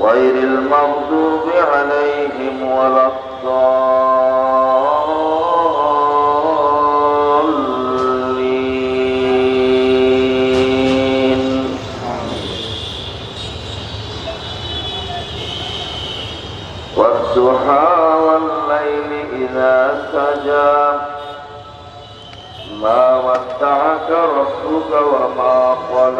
غير المغضوب عليهم ولا الضالين. والضحى والليل إذا سجى. ما ودعك ربك وما قلى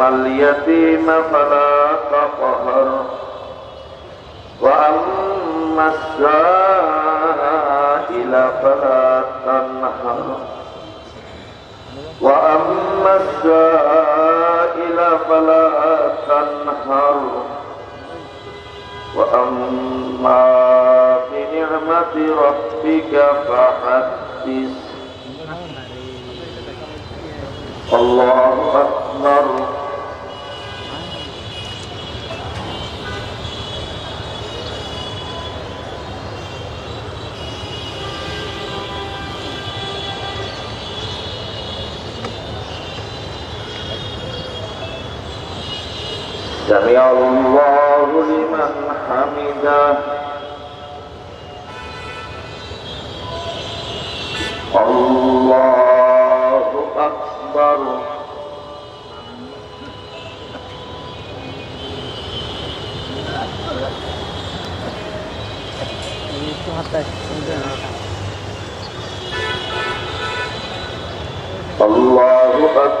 فأما اليتيم فلا تقهر وأما السائل فلا تنهر وأما السائل فلا تنهر وأما بنعمة ربك فحدث الله أكبر الله لمن حمده الله أكبر الله أكبر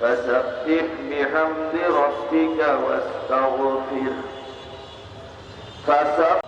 فسبح بحمد ربك واستغفر. فسبح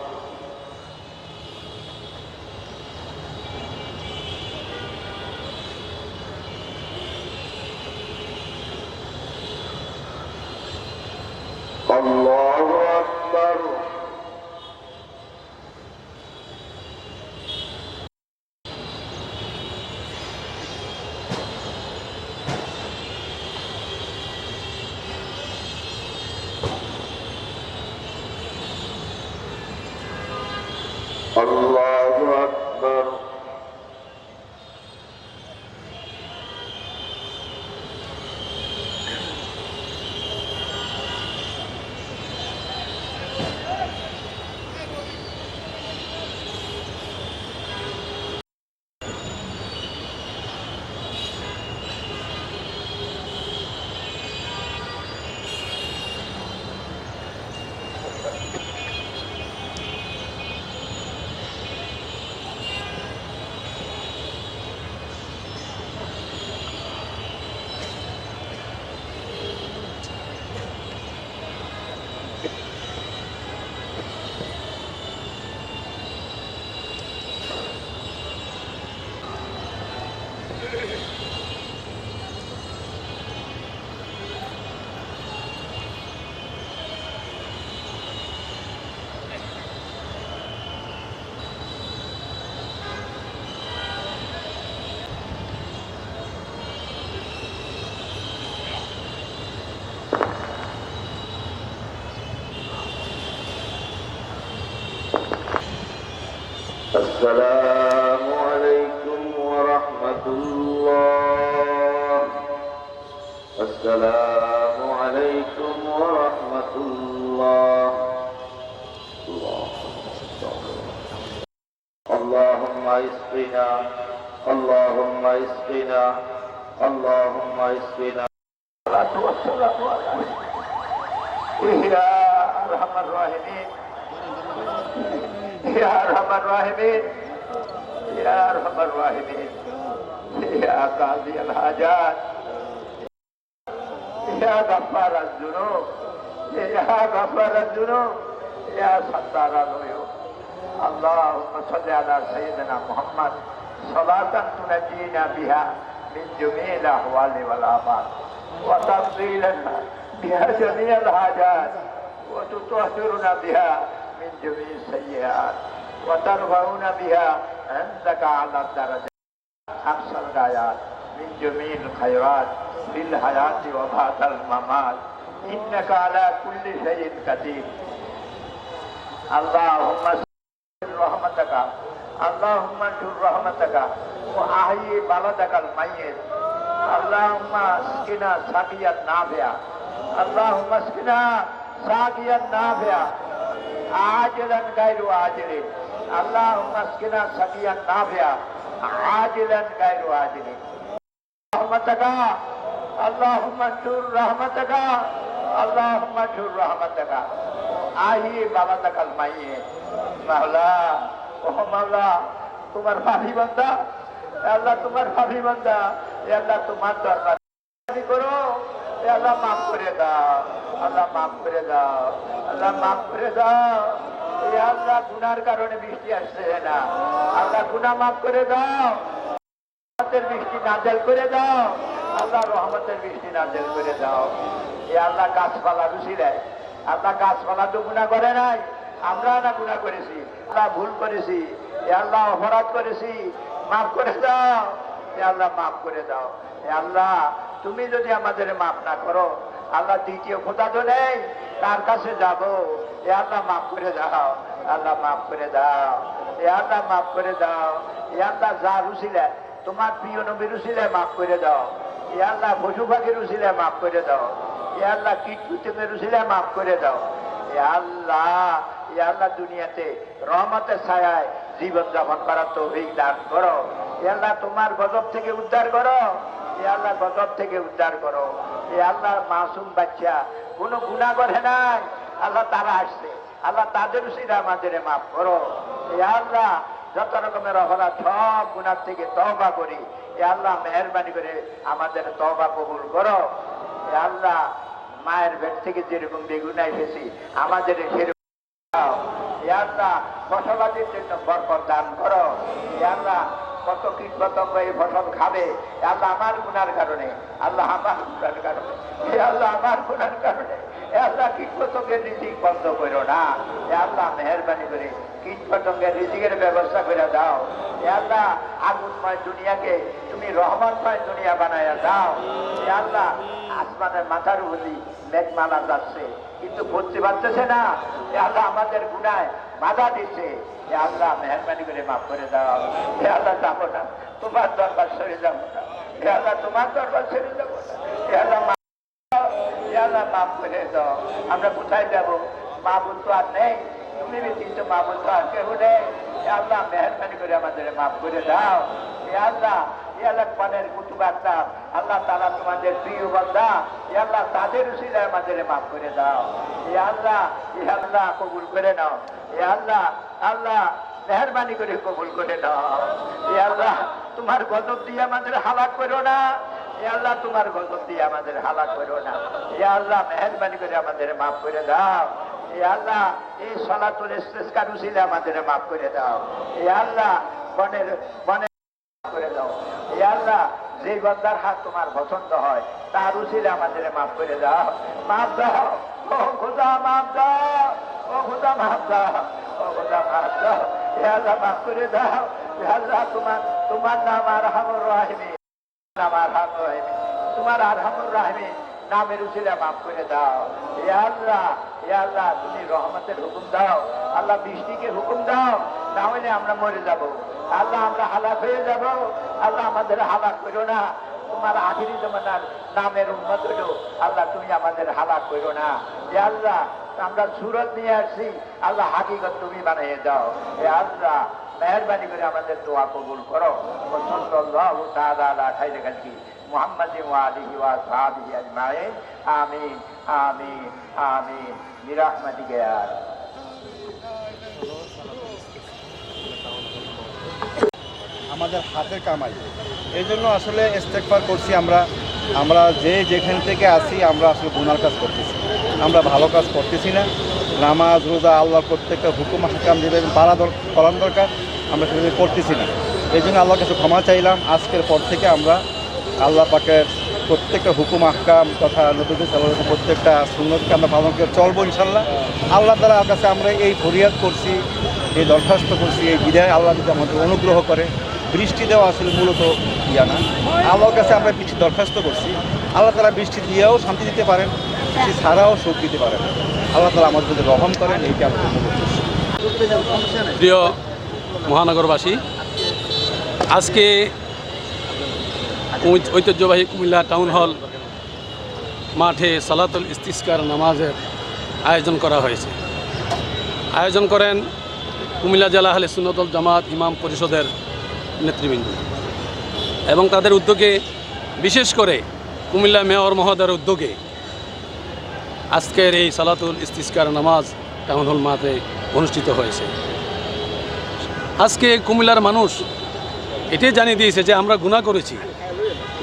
الله السلام عليكم ورحمة الله. السلام عليكم ورحمة الله. اللهم اسقنا اللهم اسقنا اللهم اسقنا الصلاة والسلام على يا أرحم الراحمين يا أرحم الراحمين يا أرحم الراحمين يا قاضي الحاجات يا غفار الذنوب يا غفار الذنوب يا ستار العيوب. اللهم صل على سيدنا محمد صلاة تنجينا بها من جميع الأحوال والآفات وتقضي لنا بها جميع الحاجات وتطهرنا بها من جميع السيئات وترفعنا بها عندك على الدرجات أقصى الغايات من جميع الخيرات في الحياة وبعد الممات. إنك على كل شيء قدير. اللهم انشر رحمتك. اللهم انشر رحمتك. وأحيي بلدك الميت. اللهم اسقنا سقيا نافعا. اللهم اسقنا سقيا نافعا. عاجلا غير عاجل اللهم اسقنا سقيا نافعا عاجلا غير عاجل رحمتك اللهم انشر رحمتك اللهم انشر رحمتك আহি বাবা দেখাল মাইয়ে মাওলা ও মাওলা তোমার ভাবি বান্দা এ আল্লাহ তোমার ভাবি বান্দা এ আল্লাহ তোমার দরবার তুমি করো এ আল্লাহ মাফ করে দাও, আল্লাহ মাফ করে দাও, আল্লাহ মাফ করে দাও। আল্লাহ গুনার কারণে বৃষ্টি আসছে না? আল্লাহ গুনা মাফ করে দাও। রহমতের বৃষ্টি নাজেল করে দাও। আল্লাহ রহমতের বৃষ্টি নাজেল করে দাও। এ আল্লাহ গাছপালা রুচি দেয়। আল্লাহ গাছপালা তো গুণা করে নাই। আমরা না গুণা করেছি। আল্লাহ ভুল করেছি। এ আল্লাহ অপরাধ করেছি। মাফ করে দাও। এ আল্লাহ মাফ করে দাও। এ আল্লাহ তুমি যদি আমাদের মাফ না করো, আল্লাহ দ্বিতীয় খোদা তো নেই, তার কাছে যাব। এ আল্লাহ মাফ করে দাও, আল্লাহ মাফ করে দাও, এ আল্লাহ মাফ করে দাও, এ আল্লাহ যা রুচিলে তোমার প্রিয় নবী রুচিলে মাফ করে দাও, এ আল্লাহ পশু পাখি রুচিলে মাফ করে দাও, এ আল্লাহ কীট রুচিলে মাফ করে দাও, এ আল্লাহ এ আল্লাহ দুনিয়াতে রহমতের ছায়ায় জীবন যাপন করার তো দান করো, এ আল্লাহ তোমার গজব থেকে উদ্ধার করো। এ আল্লাহ গজব থেকে উদ্ধার করো। এ আল্লাহ মাসুম বাচ্চা। কোনো গুণা করে নাই। আল্লাহ তারা আসছে। আল্লাহ তাদের উচিত আমাদের মাফ করো। এ আল্লাহ যত রকমের অপরাধ, সব গুণার থেকে তহবা করি। এ আল্লাহ মেহরবানি করে আমাদের তবা কবুল করো। এ আল্লাহ মায়ের পেট থেকে যেরকম বেগুনাই ফেসি আমাদের সেরকম আল্লাহ ফসলাদির জন্য বরকত দান করো। আল্লাহ কত কীট এই ফসল খাবে? আল্লাহ আমার গুনার কারণে। আল্লাহ আমার গুনার কারণে। আল্লাহ আমার গুনার কারণে। এ আল্লাহ কীট রিজিক বন্ধ করো না। এ আল্লাহ মেহরবানি করে কীট পতঙ্গের রিজিকের ব্যবস্থা করে দাও। এ আল্লাহ আগুনময় দুনিয়াকে তুমি রহমতময় দুনিয়া বানায়া দাও। এ আল্লাহ আসমানের মাথার উপরই মেঘমালা যাচ্ছে। কিন্তু বুঝতে পারতেছে না, এ আল্লাহ আমাদের গুনায় বাধা দিচ্ছে এ আল্লাহ মেহরবানি করে মাফ করে দাও। এ আল্লাহ, যাব না। তোমার দরবার সরে যাব না। এ আল্লাহ, তোমার দরবার সরে যাব না। আল্লাহ আল্লাহ, মাফ করে দাও। আমরা কোথায় যাব? মা তো আর নেই। তুমি ব্যতীত মা তো আর কেউ নেই। আল্লাহ, মেহরবানি করে আমাদের মাফ করে দাও। এ আল্লাহ আল্লাহ পানের আল্লাহ তারা তোমাদের প্রিয় আল্লাহ তাদের আমাদের মাফ করে দাও। এ আল্লাহ এ আল্লাহ কবুল করে নাও। এ আল্লাহ আল্লাহ মেহরবানি করে কবুল করে এ আল্লাহ, তোমার গজব দিয়ে আমাদের হালাক করো না। আল্লাহ, তোমার গজব দিয়ে আমাদের হালাক করো না। এ আল্লাহ, মেহরবানি করে আমাদের মাফ করে দাও। এ আল্লাহ, এই সলাতুল ইস্তেস্কার উসিলে আমাদের মাফ করে দাও। এ আল্লাহ, বনের বনের আল্লাহ যে বন্দার হাত তোমার পছন্দ হয়, তার উচিত আমাদের মাফ করে দাও। মাফ দাও। ও খোদা, মাফ দাও। ও খোদা, মাফ দাও। ও খোদা, মাফ দাও। আল্লাহ মাফ করে দাও। আল্লাহ তোমার তোমার নাম আর হামর রাহিমি। নাম আর হামর রাহিমি। তোমার আর হামর রাহিমি। নামের উচিলে মাফ করে দাও। এ আল্লাহ আল্লাহ, তুমি রহমতের হুকুম দাও। আল্লাহ বৃষ্টিকে হুকুম দাও, না হলে আমরা মরে যাব। আল্লাহ, আমরা হালাক হয়ে যাব। আল্লাহ, আমাদের হালাক করো না। তোমার আখিরি জমানার নামের উন্মত হলো, আল্লাহ, তুমি আমাদের হালাক করো না। এ আল্লাহ, আমরা সুরত নিয়ে আসছি। আল্লাহ হাকিগত তুমি বানিয়ে দাও। এ আল্লাহ, মেহরবানি করে আমাদের দোয়া কবুল করো। ও সাল্লাল্লাহু তাআলা আলিহি ওয়া সাহাবিহি আজমাইন। আমিন আমিন আমিন। বিরহমাতিকা ইয়া রাব্বাল আমাদের হাতের কামাই। এই জন্য আসলে ইস্তেকফার করছি আমরা। আমরা যে যেখান থেকে আসি আমরা আসলে গুনার কাজ করতেছি। আমরা ভালো কাজ করতেছি না। নামাজ, রোজা আল্লাহ প্রত্যেকটা হুকুম, হাকাম যেভাবে দর করান দরকার, আমরা সেভাবে করতেছি না। এই জন্য আল্লাহর কাছে ক্ষমা চাইলাম। আজকের পর থেকে আমরা আল্লাহ পাকের প্রত্যেকটা হুকুম, আহকাম তথা নতুন সাল্লাহ প্রত্যেকটা সুন্নতকে আমরা পালন করে চলবো ইনশাল্লাহ। আল্লাহ তালার কাছে আমরা এই ফরিয়াদ করছি, এই দরখাস্ত করছি, এই বিদায় আল্লাহ যদি আমাদের অনুগ্রহ করে। বৃষ্টি দেওয়া আসলে মূলত ইয়া না। আল্লাহর কাছে আমরা বৃষ্টি দরখাস্ত করছি। আল্লাহ তালা বৃষ্টি দিয়েও শান্তি দিতে পারেন, বৃষ্টি ছাড়াও সুখ দিতে পারেন। আল্লাহ তালা আমাদের যদি রহম করেন এইটা আমাদের প্রিয় মহানগরবাসী, আজকে ঐতিহ্যবাহী কুমিল্লা টাউন হল মাঠে সালাতুল ইস্তিস্কার নামাজের আয়োজন করা হয়েছে। আয়োজন করেন কুমিল্লা জেলা হলে সুন্নতল জামাত ইমাম পরিষদের নেতৃবৃন্দ। এবং তাদের উদ্যোগে, বিশেষ করে কুমিল্লা মেয়র মহোদয়ের উদ্যোগে আজকের এই সালাতুল ইস্তিস্কার নামাজ টাউন হল মাঠে অনুষ্ঠিত হয়েছে। আজকে কুমিল্লার মানুষ এটাই জানিয়ে দিয়েছে যে আমরা গুণা করেছি।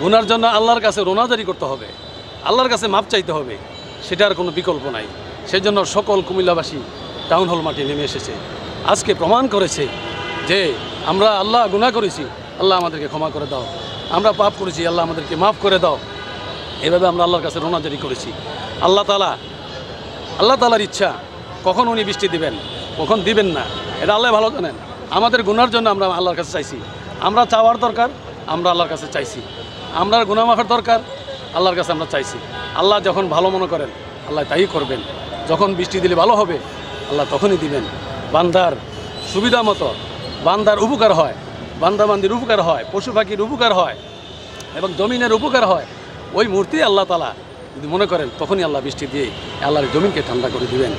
গুনার জন্য আল্লাহর কাছে রোনাজারি করতে হবে, আল্লাহর কাছে মাপ চাইতে হবে সেটার কোনো বিকল্প নাই। সেজন্য সকল কুমিল্লাবাসী টাউন হল মাঠে নেমে এসেছে। আজকে প্রমাণ করেছে যে আমরা আল্লাহ গুনাহ করেছি, আল্লাহ আমাদেরকে ক্ষমা করে দাও। আমরা পাপ করেছি, আল্লাহ আমাদেরকে মাফ করে দাও। এভাবে আমরা আল্লাহর কাছে রোনাজারি করেছি। আল্লাহ তালা আল্লাহ তালার ইচ্ছা, কখন উনি বৃষ্টি দিবেন, কখন দিবেন না, এটা আল্লাহ ভালো জানেন। আমাদের গুনার জন্য আমরা আল্লাহর কাছে চাইছি। আমরা চাওয়ার দরকার, আমরা আল্লাহর কাছে চাইছি। আমরা গুনাহ মাফের দরকার, আল্লাহর কাছে আমরা চাইছি। আল্লাহ যখন ভালো মনে করেন, আল্লাহ তাই করবেন। যখন বৃষ্টি দিলে ভালো হবে, আল্লাহ তখনই দিবেন। বান্দার সুবিধা মতো, বান্দার উপকার হয়, বান্দাবান্দির উপকার হয়, পশু পাখির উপকার হয়, এবং জমিনের উপকার হয়, ওই মূর্তি আল্লাহ তালা যদি মনে করেন, তখনই আল্লাহ বৃষ্টি দিয়ে আল্লাহর জমিনকে ঠান্ডা করে দিবেন।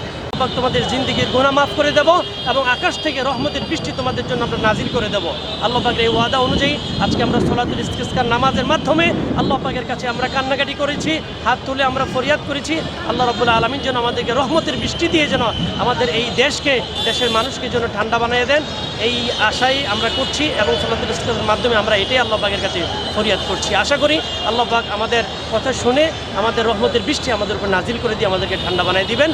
তোমাদের জিন্দিগির গুণা মাফ করে দেব এবং আকাশ থেকে রহমতের বৃষ্টি তোমাদের জন্য আমরা নাজির করে দেব। আল্লাহ পাকের এই ওয়াদা অনুযায়ী আজকে আমরা সলাতুল ইস্তিস্কার নামাজের মাধ্যমে আল্লাহ পাকের কাছে আমরা কান্নাকাটি করেছি, হাত তুলে আমরা ফরিয়াদ করেছি। আল্লাহ রবুল্লা আলমিন যেন আমাদেরকে রহমতের বৃষ্টি দিয়ে যেন আমাদের এই দেশকে, দেশের মানুষকে যেন ঠান্ডা বানিয়ে দেন। এই আশাই আমরা করছি এবং সলাতুল ইস্তিস্কারের মাধ্যমে আমরা এটাই আল্লাহ পাকের কাছে ফরিয়াদ করছি। আশা করি আল্লাহ পাক আমাদের কথা শুনে আমাদের রহমতের বৃষ্টি আমাদের উপর নাজিল করে দিয়ে আমাদেরকে ঠান্ডা বানিয়ে দিবেন।